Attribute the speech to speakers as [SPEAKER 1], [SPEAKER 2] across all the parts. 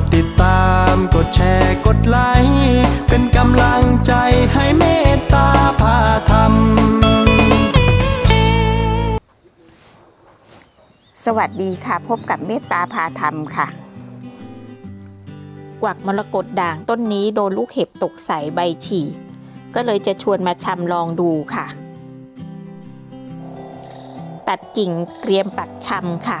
[SPEAKER 1] ดติดตามกดแชร์กดไลค์เป็นกำลังใจให้เมตตาพาธรรม
[SPEAKER 2] สวัสดีค่ะ พบกับเมตตาพาธรรมค่ะ กวักมรกตด่างต้นนี้โดนลูกเห็บตกใส่ใบฉีกก็เลยจะชวนมาชำลองดูค่ะ ตัดกิ่งเกรียมปักชำค่ะ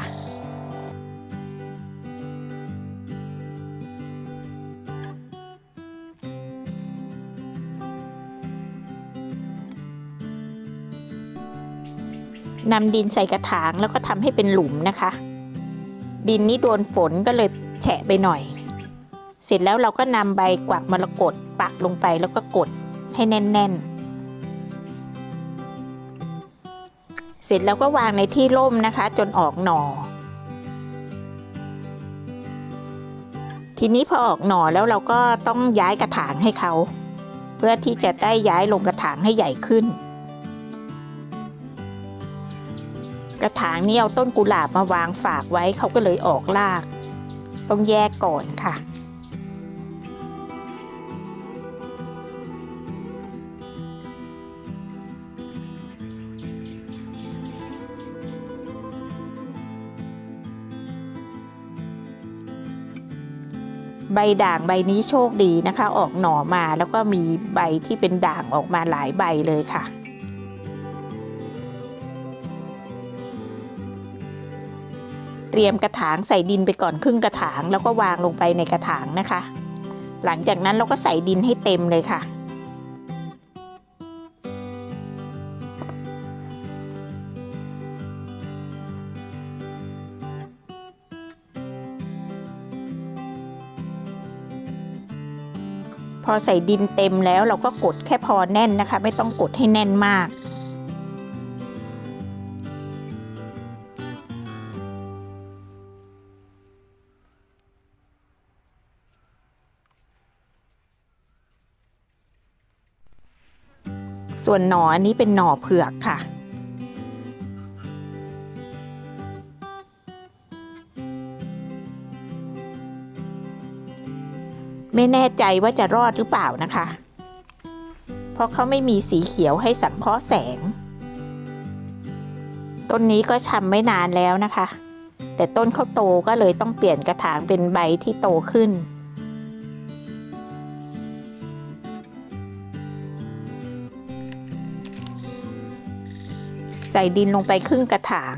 [SPEAKER 2] นำดินใส่กระถางแล้วก็ทำให้เป็นหลุมนะคะ ดินนี้โดนฝนก็เลยแฉะไปหน่อย เสร็จแล้วเราก็นำใบกวักมรกตปักลงไปแล้วก็กดให้แน่น ๆ เสร็จแล้วก็วางในที่ร่มนะคะ จนออกหน่อ ทีนี้พอออกหน่อแล้วเราก็ต้องย้ายกระถางให้เขา เพื่อที่จะได้ย้ายลงกระถางให้ใหญ่ขึ้น กระถางนี้เอาต้นกุหลาบมาวางฝากไว้เขาก็เลยออกราก ต้องแยกก่อนค่ะ ใบด่างใบนี้โชคดีนะคะ ออกหน่อมาแล้วก็มีใบที่เป็นด่างออกมาหลายใบเลยค่ะ รียมกระถางใส่ดินไปก่อนครึ่งกระถาง แล้วก็วางลงไปในกระถางนะคะ หลังจากนั้นเราก็ใส่ดินให้เต็มเลยค่ะ พอใส่ดินเต็มแล้วเราก็กดแค่พอแน่นนะคะ ไม่ต้องกดให้แน่นมาก ส่วนหน่ออันนี้เป็นหน่อเผือกค่ะ ไม่แน่ใจว่าจะรอดหรือเปล่านะคะ เพราะเขาไม่มีสีเขียวให้สังเคราะห์แสง ต้นนี้ก็ชำไม่นานแล้วนะคะ แต่ต้นเขาโตก็เลยต้องเปลี่ยนกระถางเป็นใบที่โตขึ้น ส่ดินลงไปครึ่งกระถาง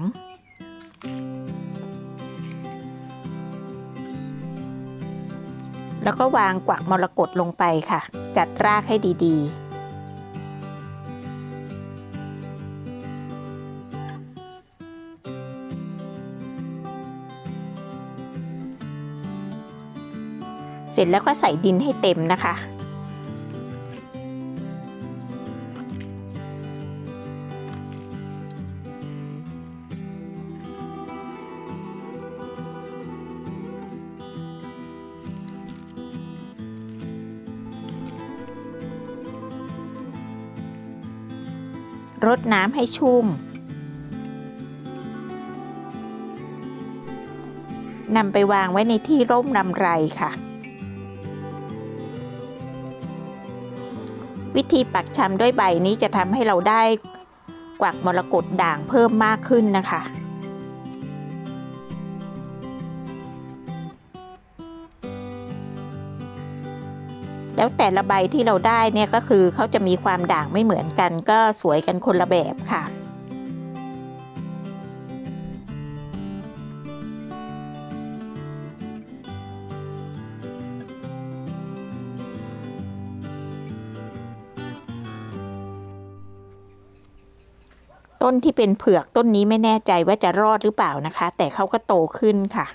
[SPEAKER 2] แล้วก็วางกวักมรกตลงไปค่ะ จัดรากให้ดีๆเสร็จแล้วก็ใส่ดินให้เต็มนะคะ รดน้ำให้ชุ่มนำไปวางไว้ในที่ร่มรำไรค่ะ วิธีปักชำด้วยใบนี้จะทำให้เราได้กวักมรกตด่างเพิ่มมากขึ้นนะคะ แล้วแต่ละใบที่เราได้เนี่ยก็คือเขาจะมีความด่างไม่เหมือนกัน ก็สวยกันคนละแบบค่ะ ต้นที่เป็นเผือกต้นนี้ไม่แน่ใจว่าจะรอดหรือเปล่านะคะ แต่เขาก็โตขึ้นค่ะ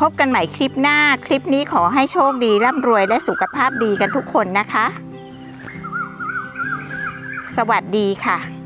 [SPEAKER 2] พบกันใหม่คลิปหน้า คลิปนี้ขอให้โชคดีร่ำรวยและสุขภาพดีกันทุกคนนะคะ สวัสดีค่ะ